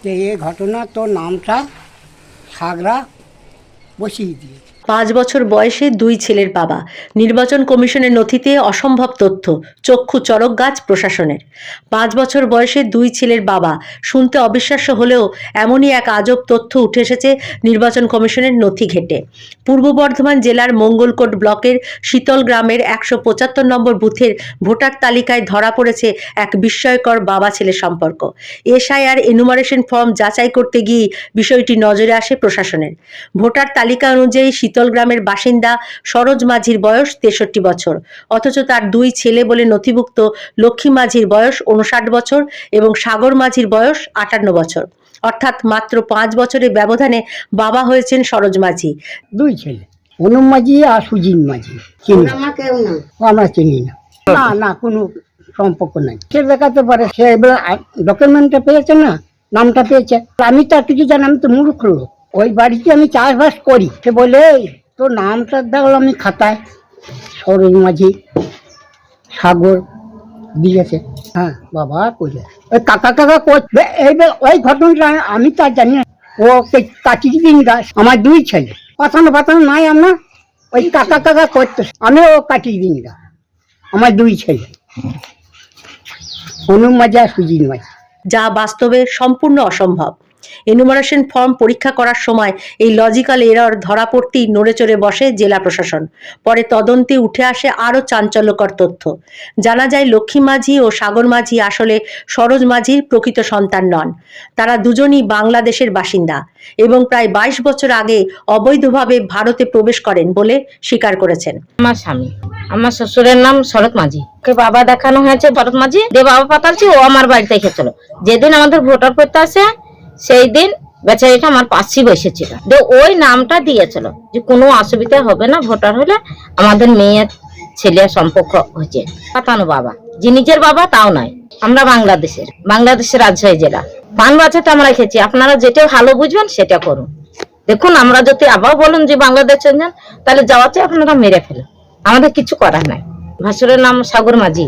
তো এই ঘটনা তো নামটা সাগরা বসিয়ে দিয়েছে। পাঁচ বছর বয়সে দুই ছেলের বাবা। নির্বাচন কমিশনের নথিতে অসম্ভব তথ্য, চক্ষু চরক গাছ প্রশাসনের। পাঁচ বছর বয়সে দুই ছেলের বাবা। শুনতে অবিশ্বাস্য হলেও এমনই এক আজব তথ্য উঠে এসেছে নির্বাচন কমিশনের নথি ঘেটে। পূর্ব বর্ধমান জেলার মঙ্গলকোট ব্লকের শীতল গ্রামের একশো পঁচাত্তর নম্বর বুথের ভোটার তালিকায় ধরা পড়েছে এক বিস্ময়কর বাবা ছেলে সম্পর্ক। এসআইআর এনুমারেশন ফর্ম যাচাই করতে গিয়ে বিষয়টি নজরে আসে প্রশাসনের। ভোটার তালিকা অনুযায়ী শীতল গ্রামের বাসিন্দা সরোজ মাঝির বয়স তেষট্টি বছর। অথচ তার দুই ছেলে বলে নথিভুক্ত লক্ষ্মী মাঝির বয়স উনষাট বছর এবং সাগর মাঝির বয়স আটান্ন বছর। অর্থাৎ মাত্র পাঁচ বছরের ব্যবধানে বাবা হয়েছেন সরোজ মাঝি। দুই ছেলে অনুম মাঝি আর সুজিন মাঝি। চিনি? আমরা চিনি না। না না কোনো সম্পর্ক নাই। সে দেখাতে পারে সে এবার ডকুমেন্টটা পেয়েছে না নামটা পেয়েছে। আমি তো আর কিছু জানি আমি তো মূর্খ লোক। ওই বাড়িতে আমি চাষবাস করি। সে বলে "এই, তোর নামটা দেখল আমি খাতায়। সরোজ মাঝি সাগর দিয়েছে। হ্যাঁ বাবা কইলে ওই কাকা কাকা করছে এইবার ওই ঘটনাটা আমি তো জানি না। ও দিন গাছ আমার দুই ছেলে। পাতানো পাতানো নাই আমরা। ওই কাকা কাকা করতে। আমি ও কাটি দিন গা আমার দুই ছেলে। অনু মাজা সুজিন মাজা যা বাস্তবে সম্পূর্ণ অসম্ভব। এনুমারেশন ফর্ম পরীক্ষা করার সময় এই লজিক্যাল এরর ধরা পড়তেই নড়েচড়ে বসে জেলা প্রশাসন। পরে তদন্তে উঠে আসে আরও চাঞ্চল্যকর তথ্য। জানা যায় লক্ষ্মী মাঝি ও সাগর মাঝি আসলে সরোজ মাঝির প্রকৃত সন্তান নন। তারা দুজনই বাংলাদেশের বাসিন্দা এবং প্রায় বাইশ বছর আগে অবৈধভাবে ভারতে প্রবেশ করেন বলে স্বীকার করেছেন। আমার স্বামী, আমার শ্বশুরের নাম শরৎ মাঝি। ওকে বাবা দেখানো হয়েছে ভরত মাঝি দিয়ে বাবা পাতালছি ও আমার বাড়িতে এসেছিল। যেদিন আমাদের ভোটার করতে আসে সেই দিন বেচারিটা আমার পাশেই বসেছিল। দিয়ে ওই নামটা দিয়েছিল যে কোনো অসুবিধা হবে না, ভোটার হলে আমাদের মেয়ে ছেলে সম্পর্ক হয়েছে পাতানো বাবা, যে নিজের বাবা তাও নয়, আমরা বাংলাদেশের বাংলাদেশের রাজশাহী জেলা। পান বাচ্চাটা আমরা খেয়েছি, আপনারা যেটা ভালো বুঝবেন সেটা করুন। দেখুন, আমরা যদি আবার বলুন যে বাংলাদেশ যান, তাহলে যাওয়াতে আপনারা মেরে ফেলেন। আমাদের কিছু করার নাই। ভাসুরের নাম সাগর মাঝি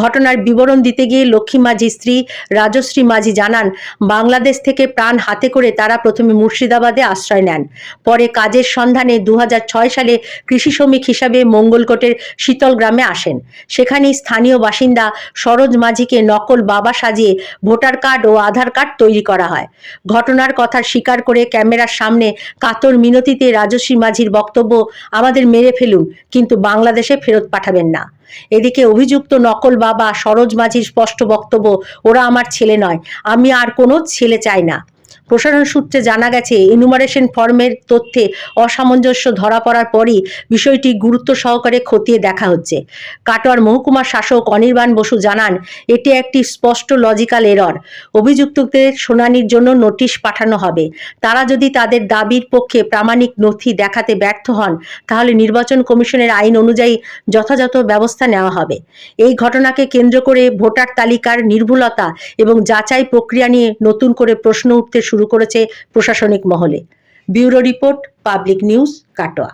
ঘটনার বিবরণ দিতে গিয়ে লক্ষ্মী মাঝি স্ত্রী রাজশ্রী মাঝি জানান, বাংলাদেশ থেকে প্রাণ হাতে করে তারা প্রথমে মুর্শিদাবাদে আশ্রয় নেন। পরে কাজের সন্ধানে দু হাজার ছয় সালে কৃষি শ্রমিক হিসাবে মঙ্গলকোটের শীতল গ্রামে আসেন। সেখানেই স্থানীয় বাসিন্দা সরোজ মাঝিকে নকল বাবা সাজিয়ে ভোটার কার্ড ও আধার কার্ড তৈরি করা হয়। ঘটনার কথা স্বীকার করে ক্যামেরার সামনে কাতর মিনতিতে রাজশ্রী মাঝির বক্তব্য আমাদের মেরে ফেলুন, কিন্তু বাংলাদেশে ফেরত পাঠাবেন না। এদিকে অভিযুক্ত নকল বাবা সরোজ মাঝির স্পষ্ট বক্তব্য, ওরা আমার ছেলে নয়, আমি আর কোনো ছেলে চাই না। প্রশাসন সূত্রে জানা গেছে এনুমারেশন ফর্মের তথ্যে অসামঞ্জস্য ধরা পড়ার পরই বিষয়টি গুরুত্ব সহকারে খতিয়ে দেখা হচ্ছে। কাটোয়ার মহকুমা শাসক অনির্বাণ বসু জানান, এটি একটি স্পষ্ট লজিক্যাল এরর অভিযুক্তদের শুনানির জন্য নোটিশ পাঠানো হবে। তারা যদি তাদের দাবির পক্ষে প্রামাণিক নথি দেখাতে ব্যর্থ হন, তাহলে নির্বাচন কমিশনের আইন অনুযায়ী যথাযথ ব্যবস্থা নেওয়া হবে। এই ঘটনাকে কেন্দ্র করে ভোটার তালিকার নির্ভুলতা এবং যাচাই প্রক্রিয়া নিয়ে নতুন করে প্রশ্ন উঠতে শুরু করেছে প্রশাসনিক মহলে। Bureau report public news Katwa.